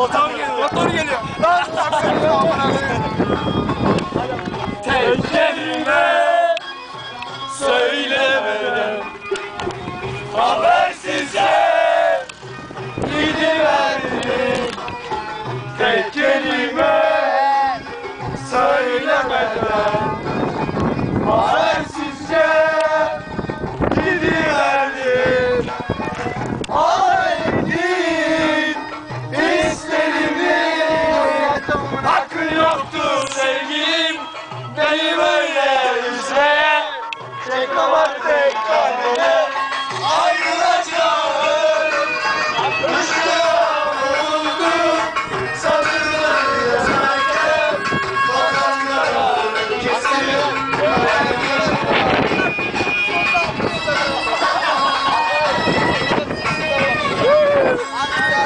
Motor geliyor. Motor geliyor. Lan sakın.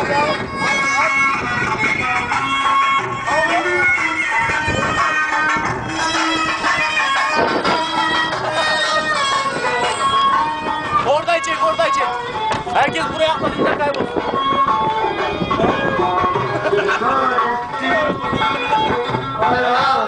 Oradan çek, oradan çek. Herkes buraya atladığında kaybolsun. Hayır, hayır.